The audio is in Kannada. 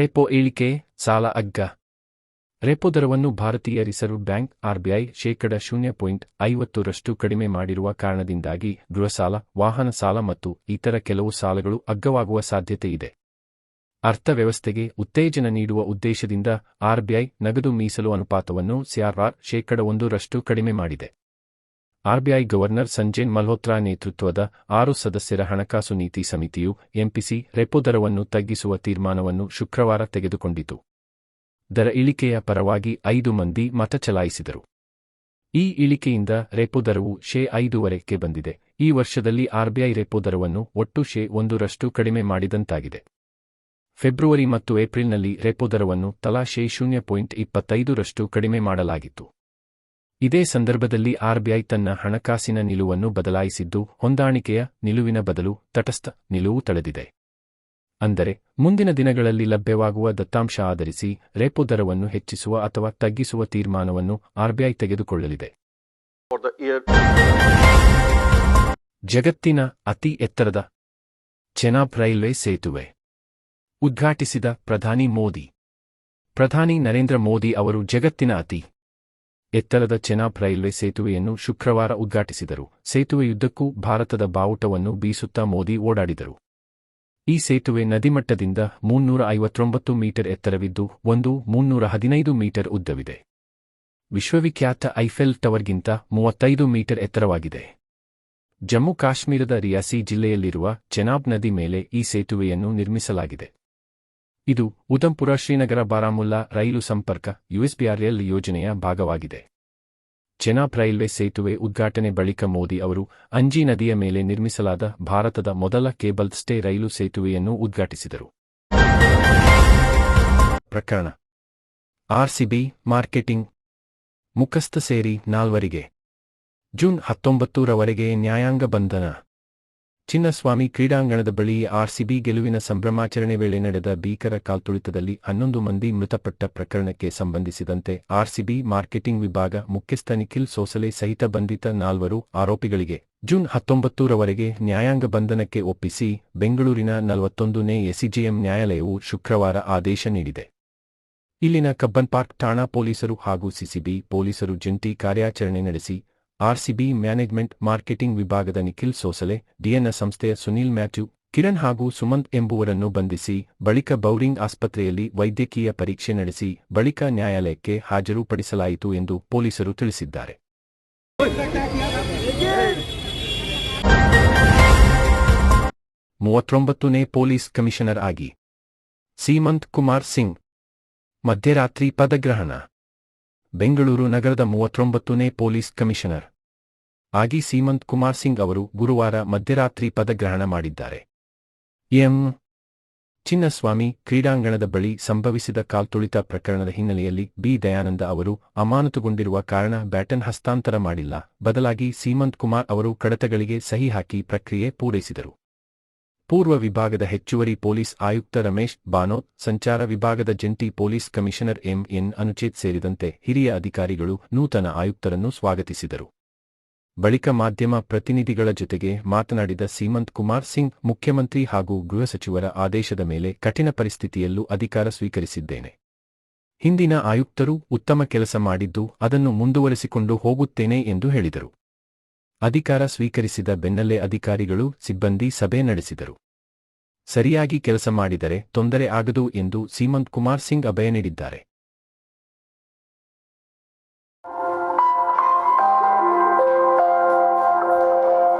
ರೆಪೋ ಇಳಿಕೆ ಸಾಲ ಅಗ್ಗ. ರೆಪೋ ದರವನ್ನು ಭಾರತೀಯ ರಿಸರ್ವ್ ಬ್ಯಾಂಕ್ ಆರ್ಬಿಐ ಶೇಕಡ ಶೂನ್ಯ ಪಾಯಿಂಟ್ ಐವತ್ತರಷ್ಟು ಕಡಿಮೆ ಮಾಡಿರುವ ಕಾರಣದಿಂದಾಗಿ ಗೃಹ ಸಾಲ, ವಾಹನ ಸಾಲ ಮತ್ತು ಇತರ ಕೆಲವು ಸಾಲಗಳು ಅಗ್ಗವಾಗುವ ಸಾಧ್ಯತೆ ಇದೆ. ಅರ್ಥವ್ಯವಸ್ಥೆಗೆ ಉತ್ತೇಜನ ನೀಡುವ ಉದ್ದೇಶದಿಂದ ಆರ್ಬಿಐ ನಗದು ಮೀಸಲು ಅನುಪಾತವನ್ನು ಸಿಆರ್ಆರ್ ಶೇಕಡ ಒಂದರಷ್ಟು ಕಡಿಮೆ ಮಾಡಿದೆ. ಆರ್ಬಿಐ ಗವರ್ನರ್ ಸಂಜಯ್ ಮಲ್ಹೋತ್ರಾ ನೇತೃತ್ವದ ಆರು ಸದಸ್ಯರ ಹಣಕಾಸು ನೀತಿ ಸಮಿತಿಯು ಎಂಪಿಸಿ ರೆಪೋ ದರವನ್ನು ತಗ್ಗಿಸುವ ತೀರ್ಮಾನವನ್ನು ಶುಕ್ರವಾರ ತೆಗೆದುಕೊಂಡಿತು. ದರ ಇಳಿಕೆಯ ಪರವಾಗಿ ಐದು ಮಂದಿ ಮತ ಚಲಾಯಿಸಿದರು. ಈ ಇಳಿಕೆಯಿಂದ ರೆಪೋ ದರವು ಶೇ ಐದುವರೆಗೆ ಬಂದಿದೆ. ಈ ವರ್ಷದಲ್ಲಿ ಆರ್ಬಿಐ ರೆಪೋ ದರವನ್ನು ಒಟ್ಟು ಶೇ ಒಂದರಷ್ಟು ಕಡಿಮೆ ಮಾಡಿದಂತಾಗಿದೆ. ಫೆಬ್ರವರಿ ಮತ್ತು ಏಪ್ರಿಲ್ನಲ್ಲಿ ರೆಪೋ ದರವನ್ನು ತಲಾ ಶೇ ಶೂನ್ಯ ಪಾಯಿಂಟ್ ಇಪ್ಪತ್ತೈದರಷ್ಟು ಕಡಿಮೆ ಮಾಡಲಾಗಿತ್ತು. ಇದೇ ಸಂದರ್ಭದಲ್ಲಿ ಆರ್ಬಿಐ ತನ್ನ ಹಣಕಾಸಿನ ನಿಲುವನ್ನು ಬದಲಾಯಿಸಿದ್ದು, ಹೊಂದಾಣಿಕೆಯ ನಿಲುವಿನ ಬದಲು ತಟಸ್ಥ ನಿಲುವು ತಳೆದಿದೆ. ಅಂದರೆ, ಮುಂದಿನ ದಿನಗಳಲ್ಲಿ ಲಭ್ಯವಾಗುವ ದತ್ತಾಂಶ ಆಧರಿಸಿ ರೆಪೋ ದರವನ್ನು ಹೆಚ್ಚಿಸುವ ಅಥವಾ ತಗ್ಗಿಸುವ ತೀರ್ಮಾನವನ್ನು ಆರ್ಬಿಐ ತೆಗೆದುಕೊಳ್ಳಲಿದೆ. ಜಗತ್ತಿನ ಅತಿ ಎತ್ತರದ ಚೆನಾಬ್ ರೈಲ್ವೆ ಸೇತುವೆ. ಉದ್ಘಾಟಿಸಿದ ಪ್ರಧಾನಿ ಮೋದಿ. ಪ್ರಧಾನಿ ನರೇಂದ್ರ ಮೋದಿ ಅವರು ಜಗತ್ತಿನ ಅತಿ ಎತ್ತರದ ಚೆನಾಬ್ ರೈಲ್ವೆ ಸೇತುವೆಯನ್ನು ಶುಕ್ರವಾರ ಉದ್ಘಾಟಿಸಿದರು. ಸೇತುವೆಯುದ್ದಕ್ಕೂ ಭಾರತದ ಬಾವುಟವನ್ನು ಬೀಸುತ್ತಾ ಮೋದಿ ಓಡಾಡಿದರು. ಈ ಸೇತುವೆ ನದಿಮಟ್ಟದಿಂದ ಮುನ್ನೂರ ಐವತ್ತೊಂಬತ್ತು ಮೀಟರ್ ಎತ್ತರವಿದ್ದು, ಒಂದು ಮುನ್ನೂರ ಹದಿನೈದು ಮೀಟರ್ ಉದ್ದವಿದೆ. ವಿಶ್ವವಿಖ್ಯಾತ ಐಫೆಲ್ ಟವರ್ಗಿಂತ ಮೂವತ್ತೈದು ಮೀಟರ್ ಎತ್ತರವಾಗಿದೆ. ಜಮ್ಮು ಕಾಶ್ಮೀರದ ರಿಯಾಸಿ ಜಿಲ್ಲೆಯಲ್ಲಿರುವ ಚೆನಾಬ್ ನದಿ ಮೇಲೆ ಈ ಸೇತುವೆಯನ್ನು ನಿರ್ಮಿಸಲಾಗಿದೆ. ಇದು ಉದಂಪುರ ಶ್ರೀನಗರ ಬಾರಾಮುಲ್ಲಾ ರೈಲು ಸಂಪರ್ಕ, ಯುಎಸ್ಬಿಆರ್ಎಲ್ ಯೋಜನೆಯ ಭಾಗವಾಗಿದೆ. ಚೆನಾಬ್ ರೈಲ್ವೆ ಸೇತುವೆ ಉದ್ಘಾಟನೆ ಬಳಿಕ ಮೋದಿ ಅವರು ಅಂಜಿ ನದಿಯ ಮೇಲೆ ನಿರ್ಮಿಸಲಾದ ಭಾರತದ ಮೊದಲ ಕೇಬಲ್ ಸ್ಟೇ ರೈಲು ಸೇತುವೆಯನ್ನು ಉದ್ಘಾಟಿಸಿದರು. ಪ್ರಕರಣ. RCB marketing. ಮುಖಸ್ಥ ಸೇರಿ ನಾಲ್ವರಿಗೆ. ಜೂನ್ ಹತ್ತೊಂಬತ್ತರವರೆಗೆ ನ್ಯಾಯಾಂಗ ಬಂಧನ. ಚಿನ್ನಸ್ವಾಮಿ ಕ್ರೀಡಾಂಗಣದ ಬಳಿ ಆರ್ಸಿಬಿ ಗೆಲುವಿನ ಸಂಭ್ರಮಾಚರಣೆ ವೇಳೆ ನಡೆದ ಭೀಕರ ಕಾಲ್ತುಳಿತದಲ್ಲಿ ಹನ್ನೊಂದು ಮಂದಿ ಮೃತಪಟ್ಟ ಪ್ರಕರಣಕ್ಕೆ ಸಂಬಂಧಿಸಿದಂತೆ ಆರ್ಸಿಬಿ ಮಾರ್ಕೆಟಿಂಗ್ ವಿಭಾಗ ಮುಖ್ಯಸ್ಥ ನಿಖಿಲ್ ಸೋಸಲೆ ಸಹಿತ ಬಂಧಿತ ನಾಲ್ವರು ಆರೋಪಿಗಳಿಗೆ ಜೂನ್ ಹತ್ತೊಂಬತ್ತರವರೆಗೆ ನ್ಯಾಯಾಂಗ ಬಂಧನಕ್ಕೆ ಒಪ್ಪಿಸಿ ಬೆಂಗಳೂರಿನ ನಲವತ್ತೊಂದನೇ ಎಸಿಜೆಎಂ ನ್ಯಾಯಾಲಯವು ಶುಕ್ರವಾರ ಆದೇಶ ನೀಡಿದೆ. ಇಲ್ಲಿನ ಕಬ್ಬನ್ ಪಾರ್ಕ್ ಠಾಣಾ ಪೊಲೀಸರು ಹಾಗೂ ಸಿಸಿಬಿ ಪೊಲೀಸರು ಜಂಟಿ ಕಾರ್ಯಾಚರಣೆ ನಡೆಸಿ ಆರ್ಸಿಬಿ ಮ್ಯಾನೇಜ್ಮೆಂಟ್ ಮಾರ್ಕೆಟಿಂಗ್ ವಿಭಾಗದ ನಿಖಿಲ್ ಸೋಸಲೆ ಡಿಎನ್ಎ ಸಂಸ್ಥೆಯ ಸುನೀಲ್ ಮ್ಯಾಥ್ಯೂ, ಕಿರಣ್ ಹಾಗೂ ಸುಮಂತ್ ಎಂಬುವರನ್ನು ಬಂಧಿಸಿ, ಬಳಿಕ ಬೌರಿಂಗ್ ಆಸ್ಪತ್ರೆಯಲ್ಲಿ ವೈದ್ಯಕೀಯ ಪರೀಕ್ಷೆ ನಡೆಸಿ, ಬಳಿಕ ನ್ಯಾಯಾಲಯಕ್ಕೆ ಹಾಜರುಪಡಿಸಲಾಯಿತು ಎಂದು ಪೊಲೀಸರು ತಿಳಿಸಿದ್ದಾರೆ. ಮೂವತ್ತೊಂಬತ್ತನೇ ಪೊಲೀಸ್ ಕಮಿಷನರ್ ಆಗಿ. ಸೀಮಂತ್ ಕುಮಾರ್ ಸಿಂಗ್. ಮಧ್ಯರಾತ್ರಿ ಪದಗ್ರಹಣ. ಬೆಂಗಳೂರು ನಗರದ ಮೂವತ್ತೊಂಬತ್ತನೇ ಪೊಲೀಸ್ ಕಮಿಷನರ್. ಆಗಿ ಸೀಮಂತ್ ಕುಮಾರ್ ಸಿಂಗ್ ಅವರು ಗುರುವಾರ ಮಧ್ಯರಾತ್ರಿ ಪದಗ್ರಹಣ ಮಾಡಿದ್ದಾರೆ. ಎಂ. ಚಿನ್ನಸ್ವಾಮಿ ಕ್ರೀಡಾಂಗಣದ ಬಳಿ ಸಂಭವಿಸಿದ ಕಾಲ್ತುಳಿತ ಪ್ರಕರಣದ ಹಿನ್ನೆಲೆಯಲ್ಲಿ ಬಿ. ದಯಾನಂದ ಅವರು ಅಮಾನತುಗೊಂಡಿರುವ ಕಾರಣ ಬ್ಯಾಟನ್ ಹಸ್ತಾಂತರ ಮಾಡಿಲ್ಲ. ಬದಲಾಗಿ ಸೀಮಂತ್ ಕುಮಾರ್ ಅವರು ಕಡತಗಳಿಗೆ ಸಹಿ ಹಾಕಿ ಪ್ರಕ್ರಿಯೆ ಪೂರೈಸಿದರು. ಪೂರ್ವ ವಿಭಾಗದ ಹೆಚ್ಚುವರಿ ಪೊಲೀಸ್ ಆಯುಕ್ತ ರಮೇಶ್ ಬಾನೋತ್ ಸಂಚಾರ ವಿಭಾಗದ ಜಂಟಿ police commissioner M N Anucheth ಸೇರಿದಂತೆ ಹಿರಿಯ ಅಧಿಕಾರಿಗಳು ನೂತನ ಆಯುಕ್ತರನ್ನು ಸ್ವಾಗತಿಸಿದರು. ಬಳಿಕ ಮಾಧ್ಯಮ ಪ್ರತಿನಿಧಿಗಳ ಜೊತೆಗೆ ಮಾತನಾಡಿದ ಸೀಮಂತ್ ಕುಮಾರ್ ಸಿಂಗ್, ಮುಖ್ಯಮಂತ್ರಿ ಹಾಗೂ ಗೃಹ ಸಚಿವರ ಆದೇಶದ ಮೇಲೆ ಕಠಿಣ ಪರಿಸ್ಥಿತಿಯಲ್ಲೂ ಅಧಿಕಾರ ಸ್ವೀಕರಿಸಿದ್ದೇನೆ. ಹಿಂದಿನ ಆಯುಕ್ತರು ಉತ್ತಮ ಕೆಲಸ ಮಾಡಿದ್ದು ಅದನ್ನು ಮುಂದುವರೆಸಿಕೊಂಡು ಹೋಗುತ್ತೇನೆ ಎಂದು ಹೇಳಿದರು. ಅಧಿಕಾರ ಸ್ವೀಕರಿಸಿದ ಬೆನ್ನಲ್ಲೇ ಅಧಿಕಾರಿಗಳು, ಸಿಬ್ಬಂದಿ ಸಭೆ ನಡೆಸಿದರು. ಸರಿಯಾಗಿ ಕೆಲಸ ಮಾಡಿದರೆ ತೊಂದರೆ ಆಗದು ಎಂದು ಸೀಮಂತ್ ಕುಮಾರ್ ಸಿಂಗ್ ಅಭಯ ನೀಡಿದ್ದಾರೆ.